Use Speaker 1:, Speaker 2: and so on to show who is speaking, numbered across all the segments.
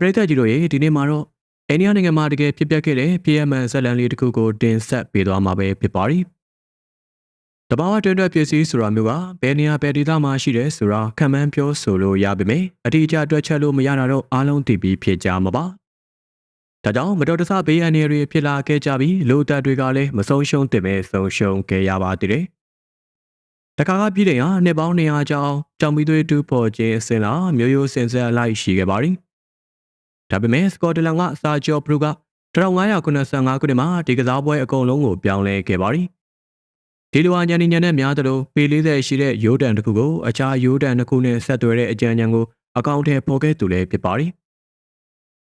Speaker 1: ပရိသတ်ကြီးတို့ရေဒီနေ့မှာတော့အိန္ဒိယနိုင်ငံမှာတကယ်ဖြစ်ပျက်ခဲ့တဲ့ PMN ဇက်လန်လေးတစ်ခုကိုတင်ဆက်ပေးသွားမှာပဲဖြစ်ပါရီ။တဘာဝတွင်တွက်ပစ္စည်းဆိုတာမျိုးကဘယ်နေရာဘယ်ဒေသမှာရှိတယ်ဆိုတာခံမှန်းပြောဆိုလို့ရပါမယ်။အတိအကျတွက်ချက်လို့မရတာတော့အားလုံးသိပြီးဖြစ်ကြမှာပါ။ဒါကြောင့်မတော်တဆဘေးအန္တရာယ်တွေဖြစ်လာခဲ့ကြပြီးလူသက်တွေကလည်းမဆုံးရှုံးတင်ပဲဆုံးရှုံးခဲ့ရပါသေးတယ်။တခါကပြည်တယ်ဟာနှစ်ပေါင်း200ကျောင်းကြောင်မီသွေးတူပေါ်ခြင်းအစဉ်လာမျိုးရိုးစင်ဆက်လိုက်ရှိခဲ့ပါရီ။ ဒါပေမဲ့စကော့တလန်ကစာကျော်ဘရူက1585ခုနှစ်မှာဒီကစားပွဲအကုန်လုံးကိုပြောင်းလဲခဲ့ပါရီဒီလိုအညာညံနဲ့များသလိုပေ40ရှိတဲ့ရိုးတန်တစ်ခုကိုအခြားရိုးတန်တစ်ခုနဲ့ဆက်သွယ်တဲ့အကြံဉာဏ်ကိုအကောင့်ထဲပေါ်ခဲ့သူလည်းဖြစ်ပါရီ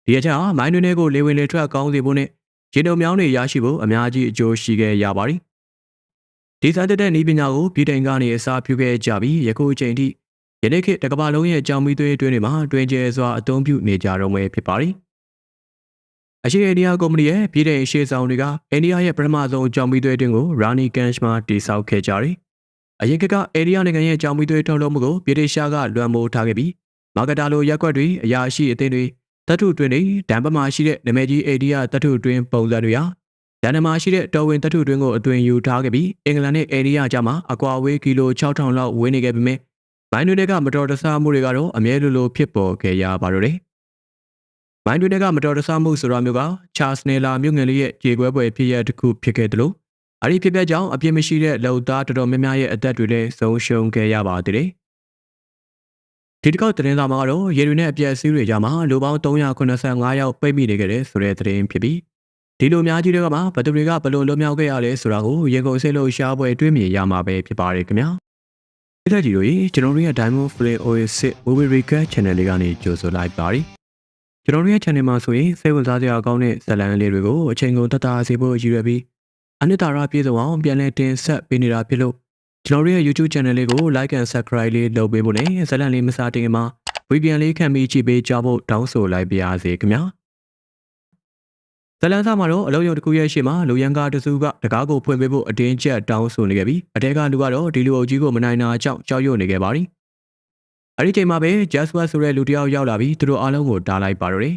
Speaker 1: ဒီအချက်ဟာမိုင်းတွင်တွေကိုလေဝင်လေထွက်ကောင်းစေဖို့နဲ့ရေတုံမြောင်းတွေရရှိဖို့အများကြီးအကျိုးရှိခဲ့ရပါရီဒီစားတဲ့ဤပညာကိုပြည်တိုင်ကနေအစားပြုခဲ့ကြပြီးယခုအချိန်ထိ ယနေ့ခေတ်တကမ္ဘာလုံးရဲ့ကြောင်မီသွေးအတွင်းတွေမှာတွင်ကျဲစွာအသုံးပြုနေကြတော့မယ်ဖြစ်ပါတယ်။အရှိအိန္ဒိယကုမ္ပဏီရဲ့ပြည်ထောင်ရှေ့ဆောင်တွေကအိန္ဒိယရဲ့ပထမဆုံးကြောင်မီသွေးတွင်းကို Rani Ganj မှာတည်ဆောက်ခဲ့ကြတယ်။အရင်ကကအိန္ဒိယနိုင်ငံရဲ့ကြောင်မီသွေးထုတ်လုပ်မှုကိုပြည်ထောင်ရှားကလွှမ်းမိုးထားခဲ့ပြီးမာကတာလိုရက်ွက်တွေအရာရှိအသင်းတွေတတ်ထုတွင်တွေဒံပမာရှိတဲ့နမဲကြီးအိန္ဒိယတတ်ထုတွင်ပုံစံတွေဟာဒန်နမာရှိတဲ့တော်ဝင်တတ်ထုတွင်ကိုအသွင်ယူထားခဲ့ပြီးအင်္ဂလန်နဲ့အိန္ဒိယကြားမှာအကွာအဝေးကီလို6000လောက်ဝေးနေခဲ့ပေမဲ့ မိုင်းတွေကမတော်တဆမှုတွေကတော့အမြဲလိုလိုဖြစ်ပေါ်ခဲ့ရပါတော့တယ်။မိုင်းတွေကမတော်တဆမှုဆိုတာမျိုးကချာစနယ်လာမြို့ငယ်လေးရဲ့ကြေကွဲပွဲဖြစ်ရတစ်ခုဖြစ်ခဲ့တယ်လို့အဲ့ဒီဖြစ်ပျက်ကြောင့်အပြစ်မရှိတဲ့လုံသားတော်တော်များများရဲ့အသက်တွေလည်းဆုံးရှုံးခဲ့ရပါသေးတယ်။ဒီတစ်ခေါက်သတင်းစာမှာတော့ရေတွေနဲ့အပြက်အစည်းတွေကြားမှာလူပေါင်း385ယောက်ပိတ်မိနေခဲ့တဲ့ဆိုတဲ့သတင်းဖြစ်ပြီးဒီလိုများကြီးတွေကမှဘသူတွေကဘလို့လွတ်မြောက်ခဲ့ရလဲဆိုတာကိုရေကုန်စိတ်လို့ရှားပွဲတွေးမြင်ရမှာပဲဖြစ်ပါတယ်ခင်ဗျာ။ ဒီလက်ကြီးတို့ရေကျွန်တော်တို့ရဲ့ Diamond Play Oasis Movie Recap Channel လေးကနေကြိုဆိုလိုက်ပါရီကျွန်တော်တို့ရဲ့ channel မှာဆိုရင်စိတ်ဝင်စားစရာကောင်းတဲ့ဇာတ်လမ်းလေးတွေကိုအချိန်ကုန်တတ်တာစေဖို့ရည်ရွယ်ပြီးအနှစ်သာရပြည့်စုံအောင်ပြန်လည်တင်ဆက်ပေးနေတာဖြစ်လို့ကျွန်တော်တို့ရဲ့ YouTube channel လေးကို like and subscribe လေးလုပ်ပေးဖို့နဲ့ဇာတ်လမ်းလေးမစားတင်ခင်မှာဝီပြန်လေးခံပြီးကြည့်ပေးကြဖို့တောင်းဆိုလိုက်ပါရစေခင်ဗျာ ဇလန်စာမှာတော့အလုံးယုံတစ်ခုရဲ့ရှေ့မှာလူရန်ကားတစုကတကားကိုဖွင့်ပေးဖို့အတင်းကျပ်တောင်းဆိုနေခဲ့ပြီးအတဲကလူကတော့ဒီလူအုပ်ကြီးကိုမနိုင်နာကြောက်ကြောက်ရွံ့နေခဲ့ပါသည်။အဲဒီချိန်မှာပဲ Jasper ဆိုတဲ့လူတစ်ယောက်ရောက်လာပြီးသူတို့အားလုံးကိုတားလိုက်ပါတော့တယ်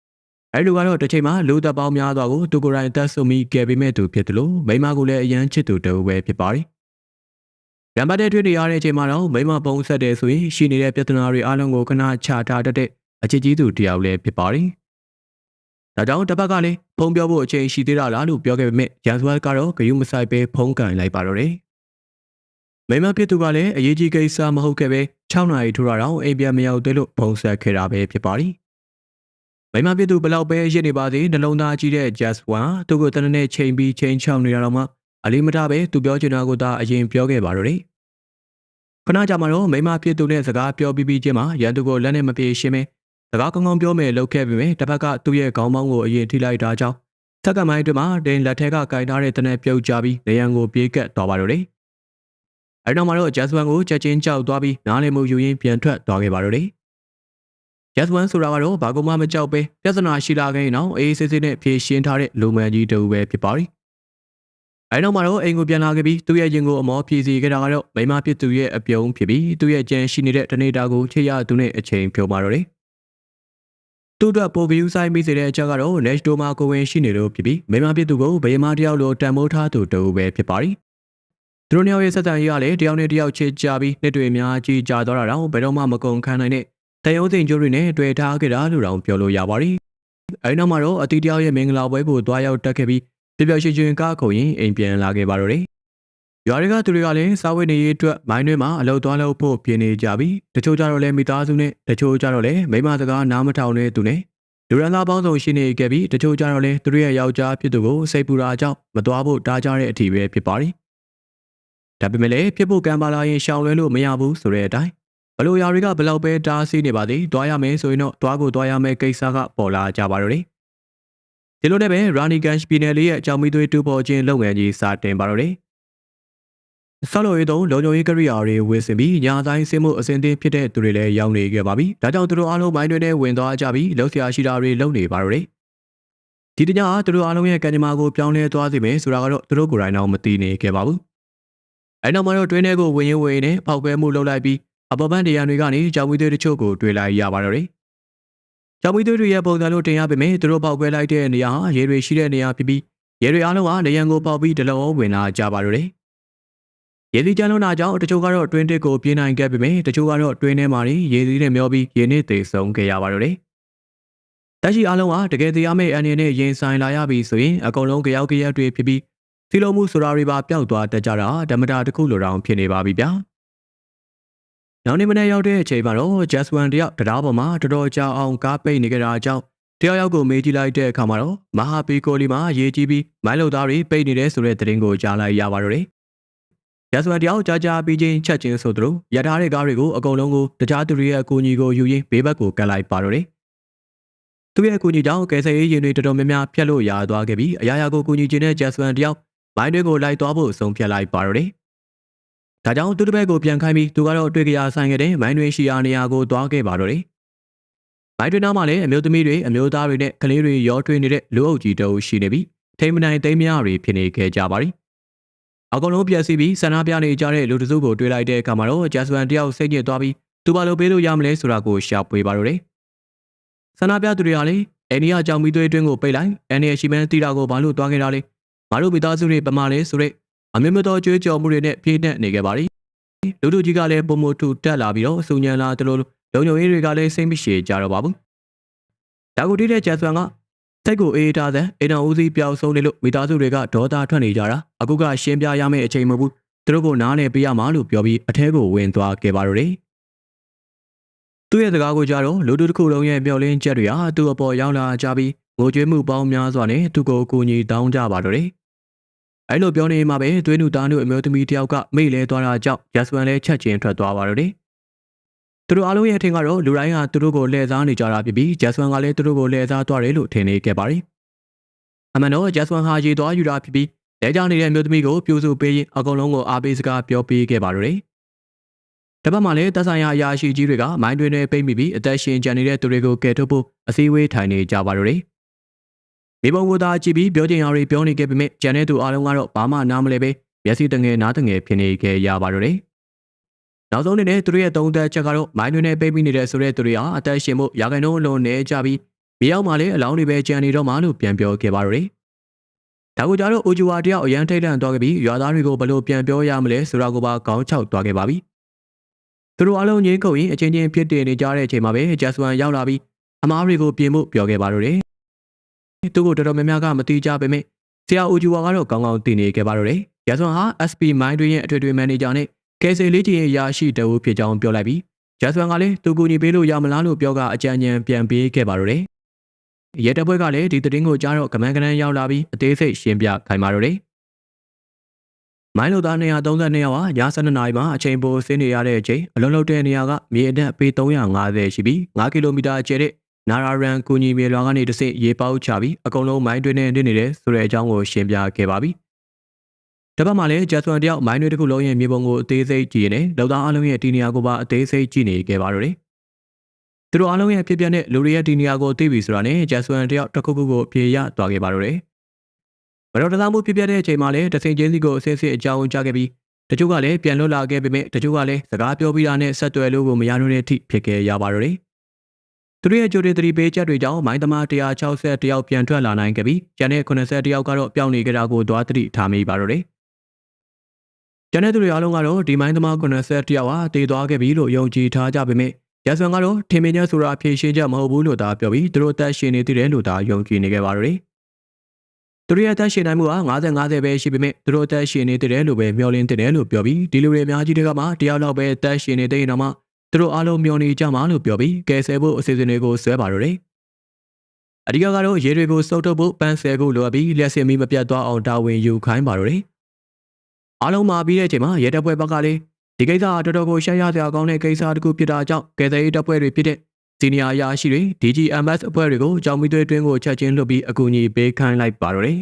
Speaker 1: ။အဲဒီလူကတော့တစ်ချိန်မှာလူသက်ပေါင်းများစွာကိုသူကိုယ်တိုင်တက်ဆုံပြီးကယ်ပေးမဲ့သူဖြစ်တယ်လို့မိမကိုလည်းအရန်ချစ်သူတူပဲဖြစ်ပါသည်။ရံပတ်တဲ့တွေ့နေရတဲ့အချိန်မှာတော့မိမပုံဆက်တယ်ဆိုရင်ရှိနေတဲ့ပြဿနာတွေအားလုံးကိုခဏချထားတတ်တဲ့အချစ်ကြီးသူတယောက်လည်းဖြစ်ပါသည်။။ ဒါကြောင့်တစ်ပတ်ကလည်းဖုံးပြောဖို့အချိန်ရှိသေးတာလားလို့ပြောခဲ့ပေမဲ့ရန်စွာကတော့ဂယုမဆိုင်ပဲဖုံးကန်လိုက်ပါတော့တယ်။မိမဖြစ်သူကလည်းအရေးကြီးကိစ္စမဟုတ်ခဲ့ပဲ6နာရီထိုးတာတော့အိမ်ပြန်မရောက်သေးလို့ဖုံးဆက်ခဲ့တာပဲဖြစ်ပါလိ။မိမဖြစ်သူဘလောက်ပဲရစ်နေပါသေးနှလုံးသားကြီးတဲ့ Just One သူ့ကိုတနနဲ့ချိန်ပြီးချိန်ချောင်းနေတာတော့မှအလေးမထားပဲသူပြောချင်တာကိုသာအရင်ပြောခဲ့ပါတော့တယ်။ခဏကြာမှတော့မိမဖြစ်သူနဲ့စကားပြောပြီးပြီးချင်းမှရန်သူကိုလက်နဲ့မပြေရှင်းမဲ စကားကောင်းကောင်းပြောမယ်လုပ်ခဲ့ပေမဲ့တစ်ဖက်ကသူ့ရဲ့ခေါင်းပေါင်းကိုအရင်ထိလိုက်တာကြောင့်သက်ကမိုင်းအတွင်းမှာဒိန်လက်ထက်ကကင်ထားတဲ့တနက်ပြုတ်ကြပြီးနေရန်ကိုပြေးကပ်သွားပါတော့တယ်။အဲဒီနောက်မှာတော့ဂျက်စဝန်ကိုချက်ချင်းကြောက်သွားပြီးနားလည်မှုယူရင်းပြန်ထွက်သွားခဲ့ပါတော့တယ်။ဂျက်စဝန်ဆိုတာကတော့ဘာကုန်မှမကြောက်ပဲပြဿနာရှိလာခဲ့ရင်တော့အေးဆေးဆေးနဲ့ဖြေရှင်းထားတဲ့လူမှန်ကြီးတူပဲဖြစ်ပါလိမ့်။အဲဒီနောက်မှာတော့အိမ်ကိုပြန်လာခဲ့ပြီးသူ့ရဲ့ရင်ကိုအမောဖြည့်စီခဲ့တာကတော့မိမဖြစ်သူရဲ့အပြုံးဖြစ်ပြီးသူ့ရဲ့ကြံရှိနေတဲ့တနေတာကိုချေရသူနဲ့အချိန်ဖြုံပါတော့တယ်။ သူ့အတွက်ပိုဂယူဆိုင်မိစေတဲ့အချက်ကတော့ Nash တိုမှာကိုဝင်ရှိနေလို့ဖြစ်ပြီးမိမဖြစ်သူကိုဗယမတယောက်လိုတန်မိုးထားသူတူပဲဖြစ်ပါသည်။သူတို့နှစ်ယောက်ရဲ့ဆက်ဆံရေးကလည်းတယောက်နဲ့တယောက်ချစ်ကြပြီးနှစ်တွေအများကြီးကြာသွားတာတော့ဘယ်တော့မှမကုန်ခံနိုင်တဲ့တယုံစင်ကျိုးတွေနဲ့တွေ့ထားခဲ့တာလို့တောင်ပြောလို့ရပါသည်။အဲဒီနောက်မှာတော့အတီတယောက်ရဲ့မင်္ဂလာပွဲကိုတွားရောက်တက်ခဲ့ပြီးပြပြရှင်ရှင်ကားခုံရင်အိမ်ပြန်လာခဲ့ပါတော့တယ် ရွာတွေကသူတွေကလည်းစားဝတ်နေရေးအတွက်မိုင်းတွင်းမှာအလုပ်သွားလုပ်ဖို့ပြင်နေကြပြီတချို့ကြတော့လည်းမိသားစုနဲ့တချို့ကြတော့လည်းမိမစကားနားမထောင်တဲ့သူနဲ့လူရန်သားပေါင်းစုံရှိနေခဲ့ပြီးတချို့ကြတော့လည်းသူတို့ရဲ့ယောက်ျားဖြစ်သူကိုစိတ်ပူတာကြောင့်မသွားဖို့တားကြတဲ့အထီပဲဖြစ်ပါရီဒါပေမဲ့လည်းဖြစ်ဖို့ကံပါလာရင်ရှောင်လွဲလို့မရဘူးဆိုတဲ့အတိုင်းဘလို့ယာတွေကဘလောက်ပဲတားဆီးနေပါသေးတွားရမယ်ဆိုရင်တော့တွားကိုတွားရမယ်ကိစ္စကပေါ်လာကြပါတော့တယ်ဒီလိုနဲ့ပဲရာနီကန်ပြည်နယ်လေးရဲ့အကြောင်းမီသွေးတူပေါ်ခြင်းလုပ်ငန်းကြီးစတင်ပါတော့တယ် ဆောက်လုပ်ရေးသုံးလုံခြုံရေးကရိယာတွေဝယ်ဆင်ပြီးညာဆိုင်စင်းမှုအစဉ်တင်ဖြစ်တဲ့သူတွေလည်းရောက်နေခဲ့ပါပြီ။ဒါကြောင့်သူတို့အားလုံးမိုင်းတွေနဲ့ဝင်သွားကြပြီးလှုပ်ရှားရှိတာတွေလုပ်နေပါတော့တယ်။ဒီတညကသူတို့အားလုံးရဲ့ကံကြမ္မာကိုပြောင်းလဲသွားစေမယ်ဆိုတာကတော့သူတို့ကိုယ်တိုင်တော့မသိနေခဲ့ပါဘူး။အဲနောက်မှာတော့တွင်းထဲကိုဝင်ရင်ဝင်နဲ့ပောက်ကွဲမှုလုပ်လိုက်ပြီးအပပန်းတရားတွေကနေကြောင်ဝီတွေတချို့ကိုတွေ့လိုက်ရပါတော့တယ်။ကြောင်မီသွေးတွေရဲ့ပုံစံလို့တင်ရပေမဲ့သူတို့ပေါက်ကွဲလိုက်တဲ့နေရာဟာရေတွေရှိတဲ့နေရာဖြစ်ပြီးရေတွေအားလုံးဟာနေရန်ကိုပေါက်ပြီးဒလောဝင်လာကြပါတော့တယ်။ ရေစီကျန်းလုံးတာကြောင့်တချို့ကတော့တွင်းတစ်ကိုပြေးနိုင်ခဲ့ပေမဲ့တချို့ကတော့တွင်းထဲမှာရေစီးနဲ့မျောပြီးရေနစ်သေးဆုံးခဲ့ရပါတော့တယ်။တရှိအားလုံးဟာတကယ်တရားမဲ့အနေနဲ့ရင်ဆိုင်လာရပြီဆိုရင်အကုန်လုံးကြောက်ကြရက်တွေဖြစ်ပြီးစီလုံးမှုဆိုတာတွေပါပျောက်သွားတတ်ကြတာဓမ္မတာတစ်ခုလိုတောင်ဖြစ်နေပါပြီဗျာ။နောက်နေ့မနေ့ရောက်တဲ့အချိန်မှာတော့ Just One တယောက်တရားပေါ်မှာတော်တော်ကြာအောင်ကားပိတ်နေကြတာကြောင့်တယောက်ယောက်ကိုမေးကြည့်လိုက်တဲ့အခါမှာတော့မဟာပီကိုလီမှာရေးကြည့်ပြီးမိုင်းလုံသားတွေပိတ်နေတဲ့ဆိုတဲ့သတင်းကိုကြားလိုက်ရပါတော့တယ်။ Just One တယောက်ကြာကြာပြီးချင်းချက်ချင်းဆိုသလိုရထားတဲ့ကားတွေကိုအကုန်လုံးကိုတခြားသူတွေရဲ့အကူအညီကိုယူရင်းဘေးဘက်ကိုကပ်လိုက်ပါတော့တယ်။သူရဲ့အကူအညီကြောင့်ကယ်ဆယ်ရေးရင်တွေတော်တော်များများဖျက်လို့ရသွားခဲ့ပြီးအရာရာကိုကူညီခြင်းတဲ့ Just One တယောက်မိုင်းတွေကိုလိုက်သွားဖို့ဆုံးဖြတ်လိုက်ပါတော့တယ်။ဒါကြောင့်သူတစ်ဘက်ကိုပြန်ခိုင်းပြီးသူကတော့တွေ့ကြရဆိုင်ခဲ့တဲ့မိုင်းတွင်ရှိရာနေရာကိုသွားခဲ့ပါတော့တယ်။မိုင်းတွင်နားမှာလည်းအမျိုးသမီးတွေအမျိုးသားတွေနဲ့ကလေးတွေရောထွေးနေတဲ့လူအုပ်ကြီးတုပ်ရှိနေပြီးထိမနိုင်သိမ်းမရတွေဖြစ်နေခဲ့ကြပါသည်။ အကောင်လုံးပြက်စီပြီးဆန္ဒပြနေကြတဲ့လူတစုကိုတွေ့လိုက်တဲ့အခါမှာတော့ဂျက်စဝန်တယောက်စိတ်ညစ်သွားပြီးသူဘာလို့ပေးလို့ရမလဲဆိုတာကိုရှာဖွေပါတော့တယ်။ဆန္ဒပြသူတွေကလည်းအိန္ဒိယကြောင်မီသွေးတွင်းကိုပိတ်လိုက်အန်နီယရှိမန်းတီတာကိုဘာလို့သွားခဲ့တာလဲ။မတို့မိသားစုတွေပမာလဲဆိုတဲ့အမေမတော်ကြွေးကြော်မှုတွေနဲ့ပြည့်နှက်နေခဲ့ပါသည်လူလူကြီးကလည်းပုံမထူတက်လာပြီးတော့အဆူညံလာတလို့လုံညုံရေးတွေကလည်းစိတ်မရှိကြတော့ပါဘူးဒါကိုတိတဲ့ကျက်ဆွမ်က စိတ်ကိုအေးထားတဲ့အိမ်တော်ဦးစီးပျောက်ဆုံးနေလို့မိသားစုတွေကဒေါသထွက်နေကြတာအခုကရှင်းပြရမယ့်အချိန်မဟုတ်ဘူးသူတို့ကိုနားလည်ပေးရမှာလို့ပြောပြီးအထဲကိုဝင်သွားခဲ့ပါတော့တယ်သူ့ရဲ့စကားကိုကြားတော့လူတို့တစ်ခုလုံးရဲ့မျောလင်းချက်တွေဟာသူ့အပေါ်ရောက်လာကြပြီးငိုကြွေးမှုပေါင်းများစွာနဲ့သူ့ကိုအကူအညီတောင်းကြပါတော့တယ်အဲ့လိုပြောနေမှာပဲသွေးနုသားနုအမျိုးသမီးတယောက်ကမိလဲသွားတာကြောင့်ယက်စဝန်လည်းချက်ချင်းထွက်သွားပါတော့တယ်။ သူတို့အားလုံးရဲ့အထင်ကတော့လူတိုင်းကသူတို့ကိုလှည့်စားနေကြတာဖြစ်ပြီးဂျက်စဝန်ကလည်းသူတို့ကိုလှည့်စားသွားတယ်လို့ထင်နေခဲ့ပါတယ်။အမှန်တော့ဂျက်စဝန်ဟာရေသွားယူတာဖြစ်ပြီးလဲကြနေတဲ့အမျိုးသမီးကိုပြိုစုပေးရင်အကုန်လုံးကိုအားပေးစကားပြောပေးခဲ့ပါတော့တယ်။တပတ်မှလည်းတပ်ဆိုင်ရာအရာရှိကြီးတွေကမိုင်းတွင်တွေပိတ်မိပြီးအသက်ရှင်ကျန်နေတဲ့သူတွေကိုကယ်ထုတ်ဖို့အစည်းအဝေးထိုင်နေကြပါတော့တယ်။မိဘကိုသာကြည့်ပြီးပြောချင်ရတွေပြောနေခဲ့ပေမဲ့ကျန်တဲ့သူအားလုံးကတော့ဘာမှနားမလဲပဲမျက်စိတငယ်နားတငယ်ဖြစ်နေခဲ့ရပါတော့တယ်။ နောက်ဆုံးအနေနဲ့သူတို့ရဲ့သုံးသက်ချက်ကတော့မိုင်းတွေနဲ့ပိတ်ပြီးနေတဲ့ဆိုတဲ့သူတွေဟာအသက်ရှင်မှုရာခိုင်နှုန်းလုံးနေကြပြီးမြေရောက်မှလည်းအလောင်းတွေပဲကျန်နေတော့မှလို့ပြန်ပြောခဲ့ပါတော့တယ်။ဒါကိုကြတော့အိုဂျူဝါတယောက်အရန်ထိတ်လန့်သွားခဲ့ပြီးရွာသားတွေကိုဘယ်လိုပြန်ပြောရမလဲဆိုတာကိုပါခေါင်းချောက်သွားခဲ့ပါပြီ။သူတို့အားလုံးငြင်းခုန်ရင်အချင်းချင်းဖြစ်တည်နေကြတဲ့အချိန်မှာပဲဂျက်စဝန်ရောက်လာပြီးအမားတွေကိုပြင်ဖို့ပြောခဲ့ပါတော့တယ်သူ့ကိုတော်တော်များများကမတိကြပေမဲ့ဆရာအိုဂျူဝါကတော့ကောင်းကောင်းသိနေခဲ့ပါတော့တယ်။ရဆွန်ဟာ SP Mind တွင်ရဲ့အထွေထွေမန်နေဂျာနဲ့ ကယ်ဆယ်လေးကြီးရဲ့ရာရှိတအုပ်ဖြစ်ကြောင်းပြောလိုက်ပြီးရဆွန်ကလည်းသူကူညီပေးလို့ရမလားလို့ပြောကအကြံဉာဏ်ပြန်ပေးခဲ့ပါတော့တယ်။ရဲတပ်ဖွဲ့ကလည်းဒီသတင်းကိုကြားတော့ကမန်းကနန်းရောက်လာပြီးအသေးစိတ်ရှင်းပြခိုင်းပါတော့တယ်။မိုင်းလိုသား232ယောက်ဟာည7နာရီမှာအချိန်ပိုဆင်းနေရတဲ့အချိန်အလုံးလုံးတဲ့နေရာကမြေအတက်ပေ350ရှိပြီး9ကီလိုမီတာကျဲတဲ့နာရာရန်ကူညီမြေလွာကနေတဆင့်ရေပေါက်ချပြီးအကုန်လုံးမိုင်းတွင်းနဲ့နေနေတယ်ဆိုတဲ့အကြောင်းကိုရှင်းပြခဲ့ပါပြီ။ တပတ်မှလည်းဂျက်ဆွန်တယောက်မိုင်းတွေတစ်ခုလုံးရဲ့မြေပုံကိုအသေးစိတ်ကြည့်နေလောက်သားအလုံးရဲ့ဒီနေရာကိုပါအသေးစိတ်ကြည့်နေခဲ့ပါတော့တယ်။သူတို့အလုံးရဲ့ဖြစ်ပျက်တဲ့လူတွေရဲ့ဒီနေရာကိုသိပြီဆိုတာနဲ့ဂျက်ဆွန်တယောက်တစ်ခုခုကိုပြေရသွားခဲ့ပါတော့တယ်။မတော်တဆမှုဖြစ်ပျက်တဲ့အချိန်မှာလည်းတဆင်ချင်းစီကိုအစစ်အစစ်အကြောင်းကြားခဲ့ပြီးတချို့ကလည်းပြန်လွတ်လာခဲ့ပေမဲ့တချို့ကလည်းစကားပြောပြီးတာနဲ့ဆက်သွယ်လို့ကိုမရတော့တဲ့အထိဖြစ်ခဲ့ရပါတော့တယ်။သူတို့ရဲ့ကြိုတင်သတိပေးချက်တွေကြောင့်မိုင်းသမား160တယောက်ပြန်ထွက်လာနိုင်ခဲ့ပြီးကျန်တဲ့80တယောက်ကတော့ပျောက်နေကြတာကိုသွားသတိထားမိပါတော့တယ်။ ကျန်တဲ့သူတွေအားလုံးကတော့ဒီမိုင်းသမား80တယောက်ဟာတည်သွားခဲ့ပြီလို့ယုံကြည်ထားကြပေမဲ့ရဆွန်ကတော့ထင်မြင်ချက်ဆိုတာဖြေရှင်းချက်မဟုတ်ဘူးလို့သာပြောပြီးသူတို့တက်ရှင်နေသေးတယ်လို့သာယုံကြည်နေခဲ့ပါတော့တယ်။သူတို့ရဲ့တက်ရှင်နိုင်မှုဟာ50 50ပဲရှိပေမဲ့သူတို့တက်ရှင်နေသေးတယ်လို့ပဲမျှော်လင့်တယ်လို့ပြောပြီးဒီလူတွေအများကြီးတွေကမှတယောက်လောက်ပဲတက်ရှင်နေတဲ့ရင်တော့မှသူတို့အားလုံးမျှော်နေကြမှာလို့ပြောပြီးကယ်ဆယ်ဖို့အစီအစဉ်တွေကိုဆွဲပါတော့တယ်။အဓိကကတော့ရေတွေကိုစုပ်ထုတ်ဖို့ပန်းဆယ်ဖို့လိုအပ်ပြီးလက်စင်မီမပြတ်သွားအောင်တာဝန်ယူခိုင်းပါတော့တယ်။ အားလုံးမှာပြီးတဲ့အချိန်မှာရဲတပ်ဖွဲ့ဘက်ကလည်းဒီကိစ္စအတော်တော်ကိုရှက်ရစရာကောင်းတဲ့ကိစ္စတစ်ခုဖြစ်တာကြောင့်ကယ်ဆယ်ရေးတပ်ဖွဲ့တွေဖြစ်တဲ့စီနီယာအရာရှိတွေ DGMS အဖွဲ့တွေကိုကြောင်မီသွေးတွင်းကိုချက်ချင်းလွှတ်ပြီးအကူအညီပေးခိုင်းလိုက်ပါတော့တယ်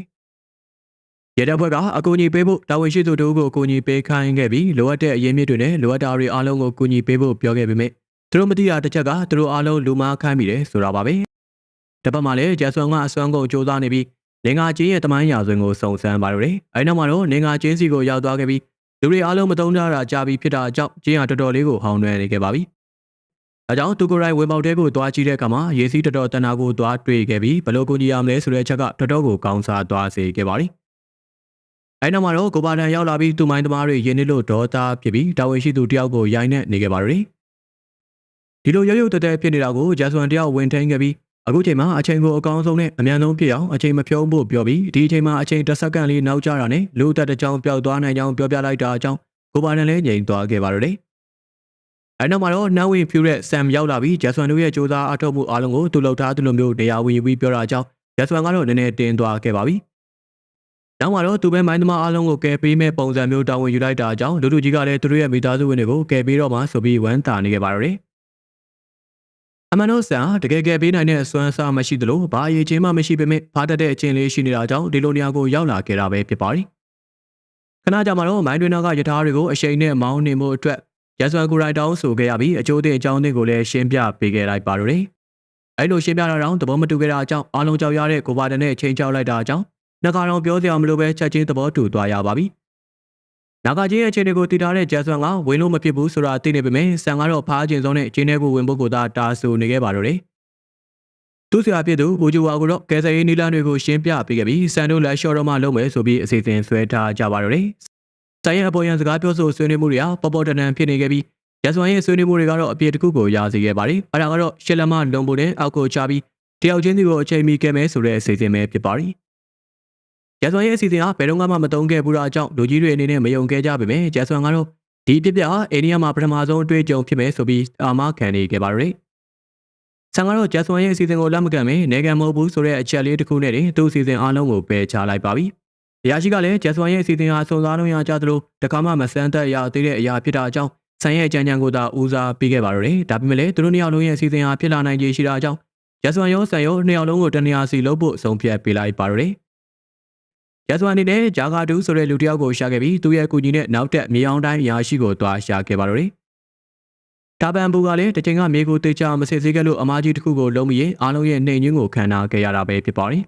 Speaker 1: ။ရဲတပ်ဖွဲ့ကအကူအညီပေးဖို့တာဝန်ရှိသူတို့ကိုအကူအညီပေးခိုင်းခဲ့ပြီးလိုအပ်တဲ့အရင်းမြစ်တွေနဲ့လိုအပ်တာတွေအားလုံးကိုအကူအညီပေးဖို့ပြောခဲ့ပေမဲ့သူတို့မသိတာတစ်ချက်ကသူတို့အားလုံးလူမားခိုင်းမိတယ်ဆိုတာပါပဲ။တပတ်မှလည်းဂျက်ဆွန်ကအစွမ်းကုန်စူးစမ်းနေပြီး လင်္ကာချင်းရဲ့တမိုင်းရာဇဝင်ကိုစုံစမ်းပါတော့တယ်။အဲဒီနောက်မှာတော့လင်္ကာချင်းစီကိုရောက်သွားခဲ့ပြီးလူတွေအားလုံးမတုံးကြတာကြာပြီးဖြစ်တာကြောင့်ချင်းဟာတော်တော်လေးကိုဟောင်းနှွဲနေခဲ့ပါပြီအဲကြောင့်သူကိုယ်တိုင်ဝင်ပေါက်တဲကိုသွားကြည့်တဲ့အခါမှာရေစီးတော်တော်တနာကိုသွားတွေ့ခဲ့ပြီးဘလို့ကိုကြီးရမလဲဆိုတဲ့အချက်ကတော်တော်ကိုကောင်းစားသွားစေခဲ့ပါသည်။အဲနောက်မှာတော့ကိုပါတန်ရောက်လာပြီးသူမိုင်းသမားတွေရင်းနှီးလို့ဒေါသဖြစ်ပြီးတာဝန်ရှိသူတယောက်ကိုရိုင်းနဲ့နေခဲ့ပါသည်။ဒီလိုရုပ်ရုပ်တတဲဖြစ်နေတာကိုဂျက်ဆွန်တယောက်ဝင်ထင်းခဲ့ပြီး အခုချိန်မှာအချိန်ကိုအကောင်းဆုံးနဲ့အမြန်ဆုံးဖြစ်အောင်အချိန်မဖြုံးဖို့ပြောပြီးဒီအချိန်မှာအချိန်တစ်စက္ကန့်လေးနောက်ကျတာနဲ့လူသက်တစ်ချောင်းပျောက်သွားနိုင်ကြောင်းပြောပြလိုက်တာအကြောင်းကိုပါတန်လည်းငြိမ်သွားခဲ့ပါတော့တယ်။အဲနောက်မှာတော့နန်းဝင်ဖြူတဲ့ဆမ်ရောက်လာပြီးဂျက်ဆွန်တို့ရဲ့စူးစမ်းအထောက်မှုအားလုံးကိုသူ့လောက်ထားသူလိုမျိုးနေရာဝင်ယူပြီးပြောတာအကြောင်းဂျက်ဆွန်ကတော့နည်းနည်းတင်းသွားခဲ့ပါပြီ။နောက်မှာတော့သူပဲမိုင်းသမားအားလုံးကိုကယ်ပေးမဲ့ပုံစံမျိုးတာဝန်ယူလိုက်တာအကြောင်းလူလူကြီးကလည်းသူတို့ရဲ့မိသားစုဝင်တွေကိုကယ်ပေးတော့မှဆိုပြီးဝမ်းသာနေခဲ့ပါတော့တယ်။ အမှန်တော့ဆန်တကယ်ကယ်ပေးနိုင်တဲ့စွမ်းစားမရှိသလိုဘာအရေးချင်းမှမရှိပေမဲ့ဖားတတ်တဲ့အချင်းလေးရှိနေတာကြောင့်ဒီလိုနေရာကိုရောက်လာခဲ့တာပဲဖြစ်ပါတယ်။ခဏကြာမှတော့မိုင်းတွင်နာကယထာတွေကိုအရှိန်နဲ့မောင်းနေမှုအတွက်ရဆွမ်းကိုရိုက်တောင်းဆိုခဲ့ရပြီးအကျိုးတင်အကြောင်းတွေကိုလည်းရှင်းပြပေးခဲ့လိုက်ပါတော့တယ်။အဲလိုရှင်းပြတာတော့သဘောမတူခဲ့တာအကြောင်းအားလုံးကြောက်ရတဲ့ကိုပါတန်နဲ့ချိန်ချောက်လိုက်တာအကြောင်းနှခါတော်ပြောစရာမလိုပဲချက်ချင်းသဘောတူသွားရပါပြီ။ နာဂချင်းရဲ့အချိန်တွေကိုတည်ထားတဲ့ဂျက်ဆွမ်ကဝင်လို့မဖြစ်ဘူးဆိုတာသိနေပေမဲ့ဆန်ကတော့ဖားခြင်းဆုံးနဲ့အချင်းထဲကိုဝင်ဖို့ကိုသာတာဆူနေခဲ့ပါတော့တယ်။သူ့ဆရာဖြစ်သူဘူဂျူဝါကိုတော့ကဲဆယ်ရေးနီလန်းတွေကိုရှင်းပြပေးခဲ့ပြီးဆန်တို့လက်လျှော့တော့မှလုပ်မယ်ဆိုပြီးအစီအစဉ်ဆွဲထားကြပါတော့တယ်။ဆိုင်ရဲ့အပေါ်ရန်စကားပြောဆိုဆွေးနွေးမှုတွေဟာပေါ်ပေါ်တန်တန်ဖြစ်နေခဲ့ပြီးရဆွမ်းရဲ့ဆွေးနွေးမှုတွေကတော့အပြည့်တစ်ခုကိုရစေခဲ့ပါတယ်။အဲဒါကတော့ရှယ်လမလုံပုံနဲ့အောက်ကိုချပြီးတယောက်ချင်းစီကိုအချိန်မီခဲ့မယ်ဆိုတဲ့အစီအစဉ်ပဲဖြစ်ပါတယ်။ ရဆွမ်းရဲ့အစီအစဉ်ဟာဘယ်တော့မှမတုံးခဲ့ဘူးတာအကြောင်းလူကြီးတွေအနေနဲ့မယုံခဲ့ကြပေမဲ့ရဆွမ်းကတော့ဒီပြပြဟာအိန္ဒိယမှာပထမဆုံးအတွေ့အကြုံဖြစ်မယ်ဆိုပြီးအာမခံနေခဲ့ပါတယ်။ဆန်ကတော့ဂျက်ဆွန်ရဲ့အစီအစဉ်ကိုလက်မခံမဲနေကံမဟုတ်ဘူးဆိုတဲ့အချက်လေးတစ်ခုနဲ့တင်သူ့အစီအစဉ်အားလုံးကိုပယ်ချလိုက်ပါပြီ။တရားရှိကလည်းဂျက်ဆွန်ရဲ့အစီအစဉ်ဟာစုံစားလုံးရကြသလိုတခါမှမစမ်းသက်ရသေးတဲ့အရာဖြစ်တာအကြောင်းဆန်ရဲ့ကြံကြံကိုသာဦးစားပေးခဲ့ပါတော့တယ်။ဒါပေမဲ့လည်းသူတို့နှစ်ယောက်လုံးရဲ့အစီအစဉ်ဟာဖြစ်လာနိုင်ခြေရှိတာကြောင့်ရဆွန်ရောဆန်ရောနှစ်ယောက်လုံးကိုတနေရာစီလုပ်ဖို့ဆုံးဖြတ်ပေးလိုက်ပါတော့တယ်။ ရဆွန်အနေနဲ့ဂျာဂါတူဆိုတဲ့လူတစ်ယောက်ကိုရှာခဲ့ပြီးသူ့ရဲ့ကူညီနဲ့နောက်တက်မြေအောင်တိုင်းရာရှိကိုသွားရှာခဲ့ပါတော့တယ်။တာပန်ဘူကလည်းတစ်ချိန်ကမြေကိုတေချာမစစ်စေးခဲ့လို့အမားကြီးတစ်ခုကိုလုံးမရင်အားလုံးရဲ့နှိမ်ညွှန်းကိုခံနာခဲ့ရတာပဲဖြစ်ပါတယ်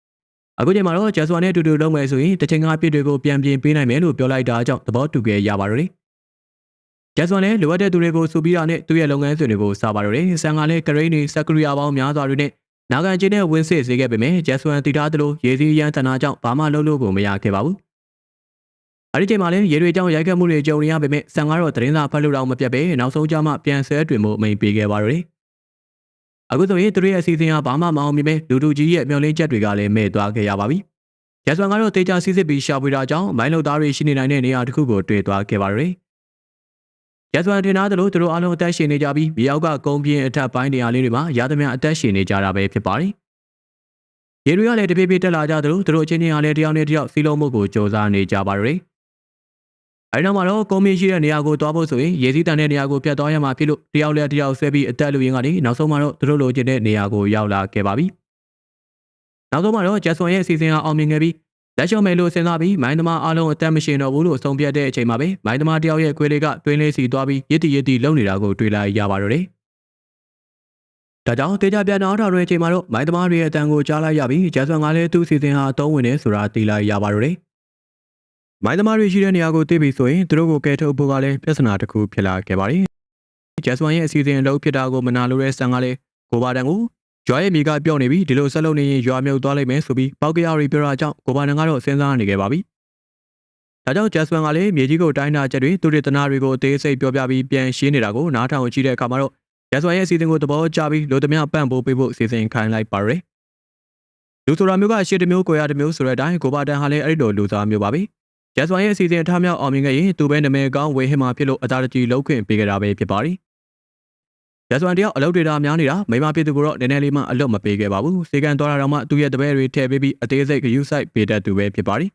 Speaker 1: ။အခုချိန်မှာတော့ဂျက်ဆွန်နဲ့အတူတူလုံးမယ်ဆိုရင်တစ်ချိန်ကအပြစ်တွေကိုပြန်ပြင်ပေးနိုင်မယ်လို့ပြောလိုက်တာကြောင့်သဘောတူခဲ့ရပါတော့တယ်။ဂျက်ဆွန်လည်းလိုအပ်တဲ့သူတွေကိုစုပြီးတာနဲ့သူ့ရဲ့လုပ်ငန်းစဉ်တွေကိုစပါတော့တယ်။ဆန်ကလည်းဂရိန်းတွေစက်ကရီယာပေါင်းများစွာတွေနဲ့ နာဂန်ချင်းနဲ့ဝင်းစစ်စေခဲ့ပေမဲ့ဂျက်ဆွန်တည်ထားသလိုရေစီးရန်တနာကြောင့်ဘာမှလုပ်လို့ကိုမရခဲ့ပါဘူး။အဲဒီချိန်မှာလည်းရေတွေကြောင့်ရိုက်ခတ်မှုတွေကြုံနေရပေမဲ့ဆန်ကတော့သတင်းစာဖတ်လို့တော့မပြတ်ပဲနောက်ဆုံးကြမှာပြန်ဆဲတွင်မှုအမိန်ပေးခဲ့ပါတော့တယ်။အခုဆိုရင်သူတို့ရဲ့အစီအစဉ်ဟာဘာမှမအောင်မြင်ပဲလူလူကြီးရဲ့မျှော်လင့်ချက်တွေကလည်းမဲ့သွားခဲ့ရပါပြီ။ဂျက်ဆွန်ကတော့တေချာစစ်စစ်ပြီးရှာဖွေတာကြောင့်မိုင်းလုံသားတွေရှိနေနိုင်တဲ့နေရာတစ်ခုကိုတွေ့သွားခဲ့ပါတော့တယ်။ ရသဝန်ထင်သားသလိုသူတို့အားလုံးအသက်ရှင်နေကြပြီးမြေအောက်ကကုန်းပြင်းအထက်ပိုင်းနေရာလေးတွေမှာရသမျှအသက်ရှင်နေကြတာပဲဖြစ်ပါတယ်။ရေတွေကလည်းတပြေးပြေးတက်လာကြသလိုသူတို့အချင်းချင်းအားလည်းတယောက်နဲ့တယောက်စီးလုံးမှုကိုစ조사နေကြပါရယ်။အဲဒီနောက်မှာတော့ကုန်းပြင်းရှိတဲ့နေရာကိုသွားဖို့ဆိုရင်ရေစည်းတန်တဲ့နေရာကိုပြတ်သွားရမှာဖြစ်လို့တယောက်လည်းတယောက်ဆွဲပြီးအသက်လူရင်းကနေနောက်ဆုံးမှာတော့သူတို့လိုချင်တဲ့နေရာကိုရောက်လာခဲ့ပါပြီ။နောက်ဆုံးမှာတော့ဂျက်ဆွန်ရဲ့အစီအစဉ်ဟာအောင်မြင်ခဲ့ပြီး လက်ရှုံးမယ်လို့စဉ်းစားပြီးမိုင်းသမားအားလုံးအသက်မရှင်တော့ဘူးလို့ဆုံးဖြတ်တဲ့အချိန်မှာပဲမိုင်းသမားတယောက်ရဲ့ခွေးလေးကတွင်းလေးစီသွားပြီးရစ်တီရစ်တီလုံနေတာကိုတွေ့လိုက်ရပါတော့တယ်။ဒါကြောင့်တေချာပြန်တော့ထားတဲ့အချိန်မှာတော့မိုင်းသမားတွေရဲ့အတန်ကိုကြားလိုက်ရပြီးဂျက်ဆွန်ကလည်းသူ့စီစဉ်ဟာအသုံးဝင်နေဆိုတာသိလိုက်ရပါတော့တယ်။မိုင်းသမားတွေရှိတဲ့နေရာကိုသိပြီဆိုရင်သူတို့ကိုကယ်ထုတ်ဖို့ကလည်းပြဿနာတစ်ခုဖြစ်လာခဲ့ပါတယ်။ဂျက်ဆွန်ရဲ့အစီအစဉ်အလုပ်ဖြစ်တာကိုမနာလိုတဲ့ဆန်ကလည်းကိုပါတန်ကို ရွာရဲ့မြေကပြော့နေပြီဒီလိုဆက်လုပ်နေရင်ရွာမြုပ်သွားလိမ့်မယ်ဆိုပြီးပောက်ကရရီပြောတာကြောင့်ကိုပါနန်ကတော့စဉ်းစားနေခဲ့ပါပြီ။ဒါကြောင့်ဂျက်စပန်ကလည်းမြေကြီးကိုတိုင်းတာချက်တွေသူတွေတနာတွေကိုအသေးစိတ်ပြောပြပြီးပြန်ရှင်းနေတာကိုနားထောင်ကြည့်တဲ့အခါမှာတော့ဂျက်စပန်ရဲ့အစီအစဉ်ကိုသဘောကျပြီးလိုသမျှပန့်ပိုးပေးဖို့အစီအစဉ်ခိုင်းလိုက်ပါရယ်။လူဆိုတာမျိုးကရှေ့တစ်မျိုးကိုရတစ်မျိုးဆိုတဲ့အတိုင်းကိုပါတန်ဟာလည်းအဲ့ဒီလိုလူသားမျိုးပါပဲ။ဂျက်စပန်ရဲ့အစီအစဉ်အထားမြောက်အောင်မြင်ခဲ့ရင်သူပဲနာမည်ကောင်းဝေဟင်မှာဖြစ်လို့အတားတကြီးလောက်ခွင့်ပေးကြတာပဲဖြစ်ပါတယ်။ ရစပန်တယောက်အလုပ်ဒေတာများနေတာမိမပြည်သူကိုတော့နည်းနည်းလေးမှအလုပ်မပေးခဲ့ပါဘူးစေကန်သွားတာတော့မှသူ့ရဲ့တပည့်တွေထည့်ပေးပြီးအသေးစိတ်ဂယူးဆိုင်ပေးတတ်သူပဲဖြစ်ပါတယ်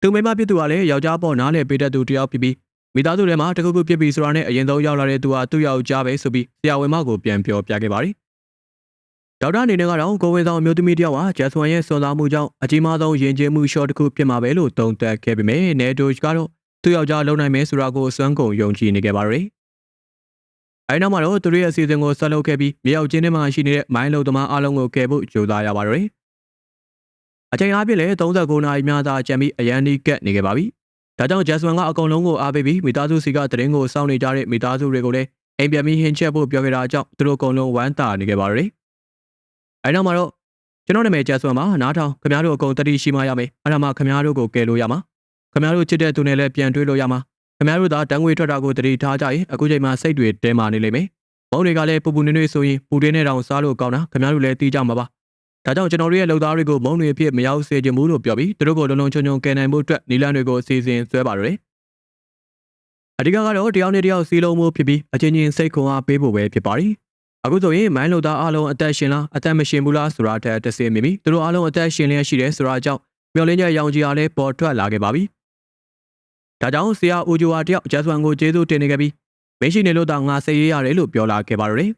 Speaker 1: သူမိမပြည်သူကလည်းယောက်ျားပေါ်နားလေပေးတတ်သူတယောက်ဖြစ်ပြီးမိသားစုထဲမှာတခုခုဖြစ်ပြီးဆိုတာနဲ့အရင်ဆုံးရောက်လာတဲ့သူဟာသူ့ယောက်ျားပဲဆိုပြီးဆရာဝန်မကိုပြန်ပြောပြခဲ့ပါတယ်ဒေါက်တာအနေနဲ့ကတော့ကိုဝင်ဆောင်အမျိုးသမီးတယောက်ဟာဂျက်ဆွန်ရဲ့စွန်စားမှုကြောင့်အကြီးမားဆုံးယဉ်ကျေးမှုရှော့တစ်ခုဖြစ်မှာပဲလို့သုံးသပ်ခဲ့ပေမဲ့နေတိုကတော့သူ့ယောက်ျားလုံနိုင်မယ်ဆိုတာကိုစွမ်းကုန်ယုံကြည်နေခဲ့ပါရယ် အဲဒီနောက်မှာတော့သူတို့ရဲ့အစီအစဉ်ကိုဆက်လုပ်ခဲ့ပြီးမြေအောက်ချင်းထဲမှာရှိနေတဲ့မိုင်းလုံသမားအားလုံးကိုကယ်ဖို့ကြိုးစားရပါတော့တယ်။အချိန်အားဖြင့်လည်း39နာရီများသာကျန်ပြီးအရန်ဒီကက်နေခဲ့ပါပြီ။ဒါကြောင့်ဂျက်စဝန်ကအကုန်လုံးကိုအားပေးပြီးမိသားစုစီကတရင်ကိုစောင့်နေကြတဲ့မိသားစုတွေကိုလည်းအိမ်ပြန်ပြီးဟင်းချက်ဖို့ပြောခဲ့တာကြောင့်သူတို့အကုန်လုံးဝမ်းသာနေခဲ့ပါရယ်အဲနောက်မှာတော့ကျွန်တော်နာမည်ကျဆွမ်းပါနားထောင်ခင်ဗျားတို့အကုန်တတိရှိမှရမယ်အဲ့ဒါမှခင်ဗျားတို့ကိုကယ်လို့ရမှာခင်ဗျားတို့ချစ်တဲ့သူနဲ့လည်းပြန်တွေ့လို့ရမှာ ခင်ဗျားတို့သာတန်းငွေထွက်တာကိုတတိထားကြရင်အခုချိန်မှာစိတ်တွေတဲမာနေလိမ့်မယ်ဘုံတွေကလည်းပူပူနွေ့နွေ့ဆိုရင်ပူတင်းနဲ့တောင်စားလို့ကောင်းတာခင်ဗျားတို့လည်းသိကြမှာပါဒါကြောင့်ကျွန်တော်တို့ရဲ့လုပ်သားတွေကိုမုံတွေအဖြစ်မရောက်စေချင်ဘူးလို့ပြောပြီးသူတို့ကိုလုံလုံချုံချုံကယ်နိုင်ဖို့အတွက်နီလန်တွေကိုအစီအစဉ်ဆွဲပါရယ်အဓိကကတော့တယောက်နဲ့တယောက်စီလုံးမှုဖြစ်ပြီးအချင်းချင်းစိတ်ခွန်အားပေးဖို့ပဲဖြစ်ပါတယ်အခုဆိုရင်မိုင်းလို့သားအားလုံးအသက်ရှင်လားအသက်မရှင်ဘူးလားဆိုတာတက်တစေမိမိသူတို့အားလုံးအသက်ရှင်လျက်ရှိတယ်ဆိုတာကြောင့်မျော်လင့်ချက်ရောင်ကြီးအားလည်းပေါ်ထွက်လာခဲ့ပါပြီ ဒါကြောင့်ဆရာဦးဂျိုဝါတယောက်ဂျက်ဆွမ်ကိုကျေးဇူးတင်နေခဲ့ပြီးမရှိနေလို့တော့ငါစိတ်ရရတယ်လို့ပြောလာခဲ့ပါရယ်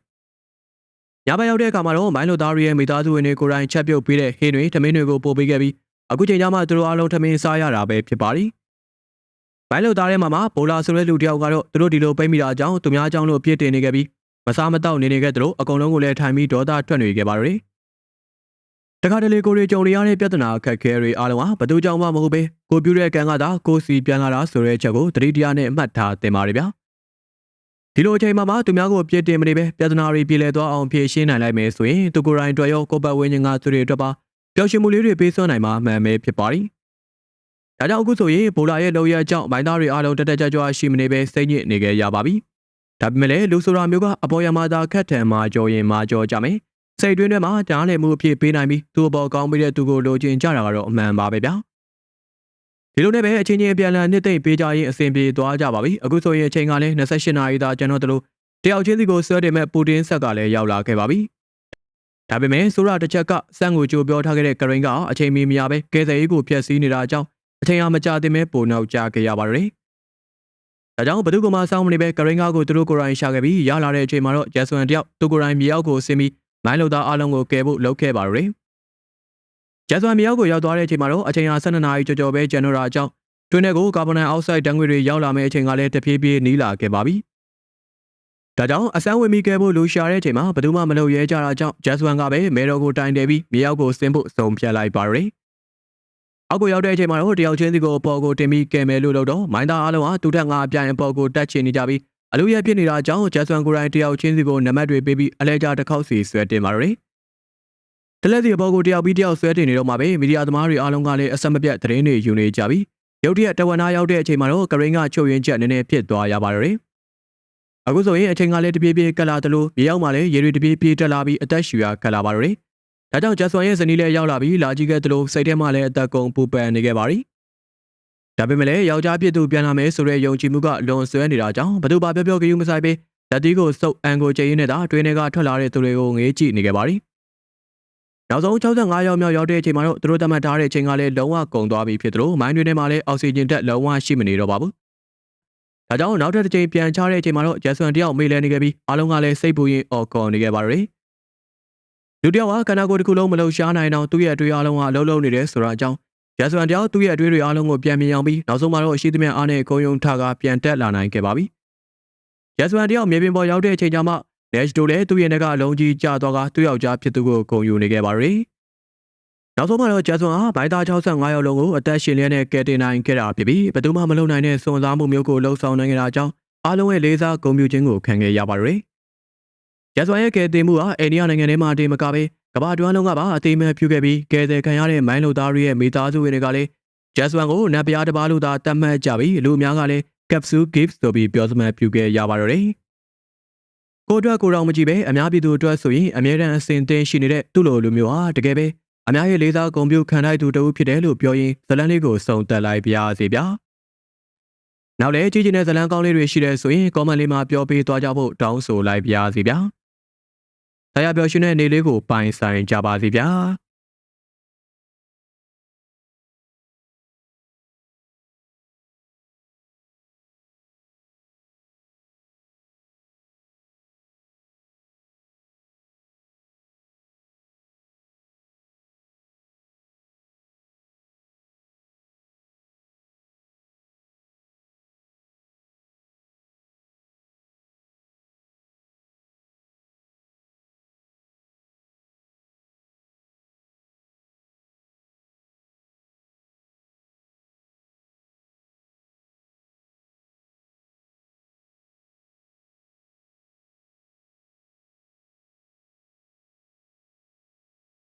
Speaker 1: ညဘက်ရောက်တဲ့အခါမှာတော့မိုင်းလို့သားရဲ့မိသားစုဝင်တွေကိုယ်တိုင်ချက်ပြုတ်ပေးတဲ့ဟင်းတွေထမင်းတွေကိုပို့ပေးခဲ့ပြီးအခုချိန်ကျမှသူတို့အားလုံးထမင်းစားရတာပဲဖြစ်ပါလိမ့်မိုင်းလို့သားထဲမှာမှဘိုလာဆိုတဲ့လူတယောက်ကတော့သူတို့ဒီလိုပိတ်မိတာကြောင့်သူများကြောင့်လို့အပြစ်တင်နေခဲ့ပြီးမစားမတော့နေနေခဲ့သလိုအကုန်လုံးကိုလည်းထိုင်ပြီးဒေါသထွက်နေခဲ့ပါရယ် တခါတလေကိုရီကြုံရတဲ့ပြဿနာအခက်အခဲတွေအားလုံးဟာဘသူကြောင့်မှမဟုတ်ပဲကိုပြူတဲ့ကံကသာကိုစီပြန်လာတာဆိုတဲ့ချက်ကိုတတိတရားနဲ့အမှတ်ထားသင်ပါတယ်ဗျာဒီလိုအချိန်မှာမှသူများကိုပြစ်တင်မနေပဲပြဿနာတွေပြေလည်သွားအောင်ဖြေရှင်းနိုင်လိုက်မယ်ဆိုရင်သူကိုယ်တိုင်တွေ့ရောကိုပတ်ဝန်းကျင်ကသူတွေအတွက်ပါပျော်ရွှင်မှုလေးတွေပေးစွမ်းနိုင်မှာအမှန်ပဲဖြစ်ပါလိမ့်ဒါကြောင့်အခုဆိုရင်ဘိုလာရဲ့လုံရအကြောင်းမိုင်းသားတွေအားလုံးတက်တက်ကြွကြွရှိမနေပဲစိတ်ညစ်နေကြရပါပြီဒါပေမဲ့လည်းလူဆိုတာမျိုးကအပေါ်ယမာသာခက်ထန်မှာကြော်ရင်မှာကြော်ကြမယ် စိတ်တွင်းထဲမှာတားလည်မှုအဖြစ်ပေးနိုင်ပြီးသူ့အပေါ်ကောင်းပြီးတဲ့သူကိုလိုချင်ကြတာကတော့အမှန်ပါပဲဗျာဒီလိုနဲ့ပဲအချင်းချင်းပြန်လည်နှစ်သိမ့်ပေးကြရင်အဆင်ပြေသွားကြပါပြီအခုဆိုရင်အချိန်ကလည်း28နာရီသာကျွန်တော်တို့တယောက်ချင်းစီကိုဆွဲတင်မဲ့ပူတင်ဆက်ကလည်းရောက်လာခဲ့ပါပြီဒါပေမဲ့ဆိုရတစ်ချက်ကစံကိုကြိုပြောထားခဲ့တဲ့ကရင်ကအချိန်မီမရပဲကဲဆယ်ရေးကိုဖျက်ဆီးနေတာအကြောင်းအချိန်အားမကြာသေးမဲ့ပိုနောက်ကြခဲ့ရပါတယ်ဒါကြောင့်ဘသူကမှစောင်းမနေပဲကရင်ကားကိုသူတို့ကိုယ်တိုင်ရှာခဲ့ပြီးရလာတဲ့အချိန်မှာတော့ဂျက်ဆွန်တယောက်သူကိုယ်တိုင်မြေအောက်ကိုဆင်းပြီး မိုင်းလုံသားအားလုံးကိုကယ်ဖို့လုပ်ခဲ့ပါရယ်ဂျက်ဆွန်မြေအောက်ကိုရောက်သွားတဲ့အချိန်မှာတော့အချိန်ဟာ12နာရီကျော်ကျော်ပဲကျန်တော့တာအကြောင်းတွင်းထဲကိုကာဗွန်ဒိုင်အောက်ဆိုက်ဓာတ်ငွေ့တွေရောက်လာမယ့်အချိန်ကလည်းတဖြည်းဖြည်းနီးလာခဲ့ပါပြီဒါကြောင့်အဆန်းဝင်မိခဲ့ဖို့လူရှာတဲ့အချိန်မှာဘယ်သူမှမလုပ်ရဲကြတာကြောင့်ဂျက်ဆွန်ကပဲမဲတော်ကိုတိုင်တယ်ပြီးမြေအောက်ကိုဆင်းဖို့စုံဖြတ်လိုက်ပါရယ်အောက်ကိုရောက်တဲ့အချိန်မှာတော့တယောက်ချင်းစီကိုအပေါ်ကိုတင်ပြီးကယ်မယ်လို့လို့တော့မိုင်းသားအားလုံးဟာသူတက်ငါအပြိုင်အပေါ်ကိုတက်ချင်နေကြပြီး အလူရဲဖြစ်နေတာကြောင့်ဂျက်ဆွန်ကိုရိုင်းတယောက်ချင်းစီကိုနံပါတ်တွေပေးပြီးအလဲကျတစ်ခေါက်စီဆွဲတင်ပါရယ်တလက်စီအပေါ်ကိုတယောက်ပြီးတယောက်ဆွဲတင်နေတော့မှပဲမီဒီယာသမားတွေအားလုံးကလည်းအဆက်မပြတ်သတင်းတွေယူနေကြပြီးရုတ်တရက်တဝန်နာရောက်တဲ့အချိန်မှာတော့ကရင်ကချုပ်ရင်းချက်နည်းနည်းဖြစ်သွားရပါရယ်အခုဆိုရင်အချိန်ကလည်းတပြေးပြေးကတ်လာသလိုမြေရောက်မှလည်းရေတွေတပြေးပြေးတက်လာပြီးအသက်ရှူရကတ်လာပါရယ်ဒါကြောင့်ဂျက်ဆွန်ရဲ့ဇနီးလည်းရောက်လာပြီးလာကြည့်ခဲ့သလိုစိတ်ထဲမှာလည်းအသက်ကုန်ပူပန်နေခဲ့ပါရီ ဒါပေမဲ့လည်းယောက်ျားဖြစ်သူပြန်လာမယ်ဆိုတဲ့ယုံကြည်မှုကလွန်ဆွဲနေတာကြောင့်ဘသူပါပြောပြောကယူမဆိုင်ပဲလက်တီးကိုစုပ်အန်ကိုကျင်းနေတာတွင်းထဲကထွက်လာတဲ့သူတွေကိုငေးကြည့်နေခဲ့ပါရီနောက်ဆုံး65ရောက်မြောက်ရောက်တဲ့အချိန်မှာတော့သူတို့တတ်မှတ်ထားတဲ့အချိန်ကလည်းလုံးဝကုန်သွားပြီဖြစ်သလိုမိုင်းတွေထဲမှာလည်းအောက်ဆီဂျင်တက်လုံးဝရှိမနေတော့ပါဘူး။ဒါကြောင့်နောက်ထပ်တစ်ချိန်ပြန်ချတဲ့အချိန်မှာတော့ဂျက်ဆွန်တယောက်မေးလဲနေခဲ့ပြီးအားလုံးကလည်းစိတ်ပူရင်အော်ကော်နေခဲ့ပါရယ်။လူတယောက်ကခန္ဓာကိုယ်တစ်ခုလုံးမလှုပ်ရှားနိုင်တော့သူ့ရဲ့အတွေ့အလုံးကအလုံးလုံးနေတယ်ဆိုတာအကြောင်း ဂျက်ဆွန်တယောက်သူ့ရဲ့အတွေ့အတွေအားလုံးကိုပြန်မြင်အောင်ပြီးနောက်ဆုံးမှာတော့အရှိသမျှအားနဲ့ခုံယုံထကပြန်တက်လာနိုင်ခဲ့ပါပြီ။ဂျက်ဆွန်တယောက်မြေပြင်ပေါ်ရောက်တဲ့အချိန်ကျမှလက်တို့လည်းသူ့ရဲ့နှကအလုံးကြီးကျသွားကသူ့ယောက်ျားဖြစ်သူကိုဂုံယူနေခဲ့ပါရယ်။နောက်ဆုံးမှာတော့ဂျက်ဆွန်ဟာဘိုင်တာ65ရောက်လုံးကိုအသက်ရှင်လျက်နဲ့ကယ်တင်နိုင်ခဲ့တာဖြစ်ပြီးဘယ်သူမှမလုပ်နိုင်တဲ့စွန့်စားမှုမျိုးကိုလှုံ့ဆော်နိုင်ခဲ့တာကြောင့်အားလုံးရဲ့လေးစားဂုဏ်ပြုခြင်းကိုခံခဲ့ရပါရယ်။ဂျက်ဆွန်ရဲ့ကယ်တင်မှုဟာအိန္ဒိယနိုင်ငံထဲမှာအတေမကပဲ ကမ္ဘာတွင်းလုံးကပါအသေးမဲ့ပြုခဲ့ပြီးကယ်ဆယ်ခံရတဲ့မိုင်းလူသားတွေရဲ့မိသားစုဝင်တွေကလည်းဂျက်ဆွန်ကိုနတ်ပြားတစ်ပါးလို့သာတတ်မှတ်ကြပြီးလူအများကလည်း capsule gift ဆိုပြီးပြောစမှတ်ပြုခဲ့ရပါတော့တယ်။ကိုအတွက်ကိုတော့မကြည့်ပဲအများပြည်သူအတွက်ဆိုရင်အမြဲတမ်းအစဉ်သင်းရှိနေတဲ့သူ့လိုလူမျိုးဟာတကယ်ပဲအများရဲ့လေးစားဂုဏ်ပြုခံထိုက်သူတဦးဖြစ်တယ်လို့ပြောရင်းဇလန်လေးကိုစုံတက်လိုက်ပါစေဗျာ။နောက်လည်းကြည့်ချင်တဲ့ဇလန်ကောင်းလေးတွေရှိတယ်ဆိုရင် comment လေးမှာပြောပေးသွားကြဖို့တောင်းဆိုလိုက်ပါစေဗျာ။ တရားပြောရှင်တဲ့နေလေးကိုပိုင်ဆိုင်ကြပါစေဗျာ။